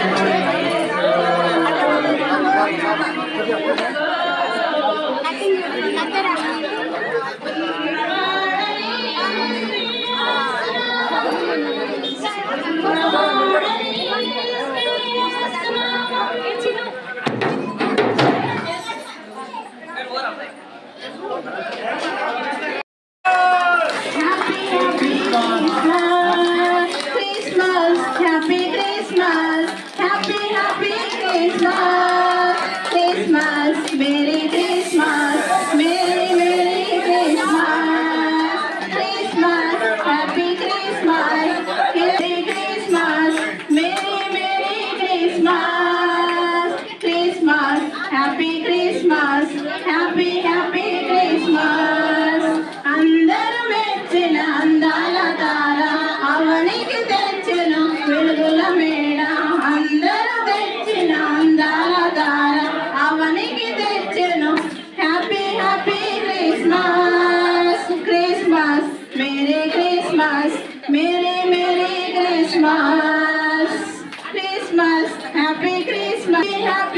Thank you.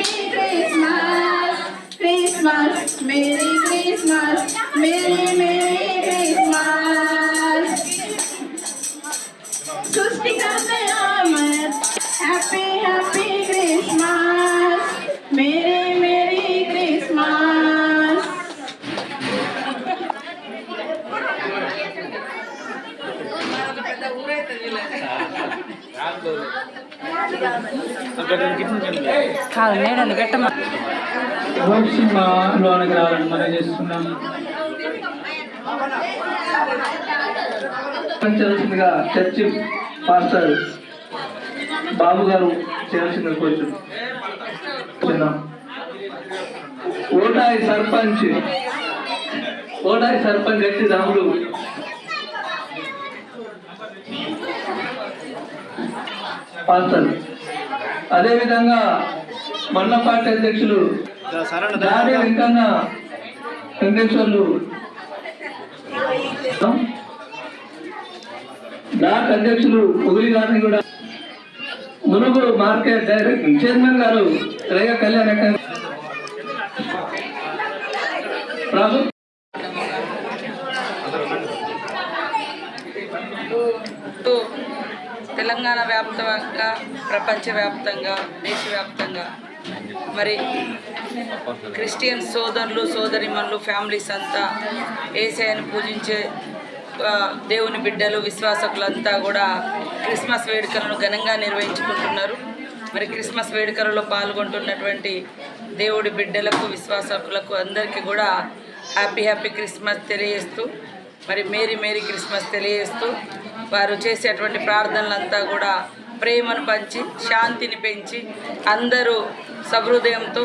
Christmas happy Christmas Christmas merry Christmas కాదు madam పెట్టమ్మా రావాలని మనం చేస్తున్నాం చేయాల్సిందిగా చర్చి పాస్టర్ బాబు గారు చేయాల్సిందిగా కోరుతున్నాం ఓటాయి సర్పంచ్ ఓటాయి సర్పంచ్ వ్యక్తి రాముడు పాస్టర్ అదేవిధంగా మండల పార్టీ అధ్యక్షులు దాడి వెంకన్న వెంకటేశ్వర్లు. డాక్ అధ్యక్షులు పొగిలి గారిని కూడా మునుగు మార్కెట్ డైరెక్ట్ చైర్మన్ గారు రేగ కళ్యాణ్ ప్రభుత్వ తెలంగాణ వ్యాప్తంగా ప్రపంచవ్యాప్తంగా దేశవ్యాప్తంగా మరి క్రిస్టియన్ సోదరులు సోదరిమన్లు ఫ్యామిలీస్ అంతా ఏసైని పూజించే దేవుని బిడ్డలు విశ్వాసకులంతా కూడా క్రిస్మస్ వేడుకలను ఘనంగా నిర్వహించుకుంటున్నారు. మరి క్రిస్మస్ వేడుకలలో పాల్గొంటున్నటువంటి దేవుడి బిడ్డలకు విశ్వాసకులకు అందరికీ కూడా హ్యాపీ హ్యాపీ క్రిస్మస్ తెలియజేస్తూ మరి మేరీ మేరీ క్రిస్మస్ తెలియజేస్తూ వారు చేసేటువంటి ప్రార్థనలంతా కూడా ప్రేమను పంచి శాంతిని పెంచి అందరూ సహృదయంతో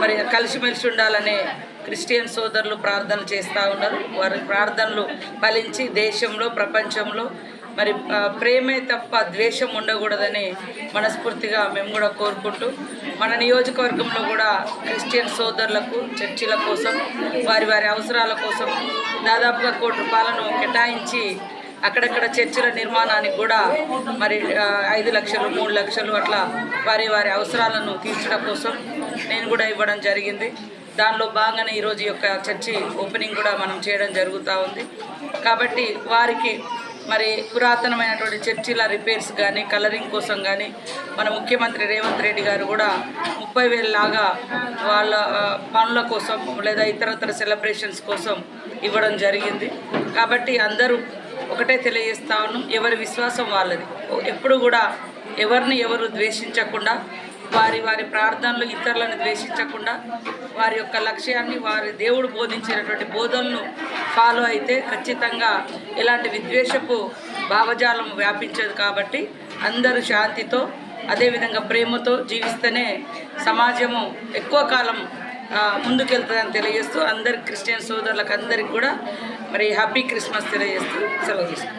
మరి కలిసిమెలిసి ఉండాలనే క్రిస్టియన్ సోదరులు ప్రార్థన చేస్తూ ఉన్నారు. వారి ప్రార్థనలు ఫలించి దేశంలో ప్రపంచంలో మరి ప్రేమే తప్ప ద్వేషం ఉండకూడదని మనస్ఫూర్తిగా మేము కూడా కోరుకుంటూ మన నియోజకవర్గంలో కూడా క్రిస్టియన్ సోదరులకు చర్చిల కోసం వారి వారి అవసరాల కోసం దాదాపుగా కోటి రూపాయలను కేటాయించి అక్కడక్కడ చర్చిల నిర్మాణానికి కూడా మరి ఐదు లక్షలు మూడు లక్షలు అట్లా వారి వారి అవసరాలను తీర్చడం కోసం నేను కూడా ఇవ్వడం జరిగింది. దానిలో భాగంగానే ఈరోజు యొక్క చర్చి ఓపెనింగ్ కూడా మనం చేయడం జరుగుతూ ఉంది. కాబట్టి వారికి మరి పురాతనమైనటువంటి చర్చిల రిపేర్స్ కానీ కలరింగ్ కోసం కానీ మన ముఖ్యమంత్రి రేవంత్ రెడ్డి గారు కూడా ముప్పై లాగా వాళ్ళ పనుల కోసం లేదా ఇతరతర సెలబ్రేషన్స్ కోసం ఇవ్వడం జరిగింది. కాబట్టి అందరూ ఒకటే తెలియజేస్తా ఉన్నాం ఎవరి విశ్వాసం వాళ్ళది. ఎప్పుడు కూడా ఎవరిని ఎవరు ద్వేషించకుండా వారి వారి ప్రార్థనలు ఇతరులను ద్వేషించకుండా వారి యొక్క లక్ష్యాన్ని వారి దేవుడు బోధించినటువంటి బోధనలు ఫాలో అయితే ఖచ్చితంగా ఇలాంటి విద్వేషపు భావజాలం వ్యాపించదు కాబట్టి అందరూ శాంతితో అదేవిధంగా ప్రేమతో జీవిస్తేనే సమాజము ఎక్కువ కాలం ముందుకెళ్తుందని తెలియజేస్తూ అందరి క్రిస్టియన్ సోదరులకు అందరికి కూడా మరి హ్యాపీ క్రిస్మస్ తెలియజేస్తూ సెలవు తీసుకుంటాం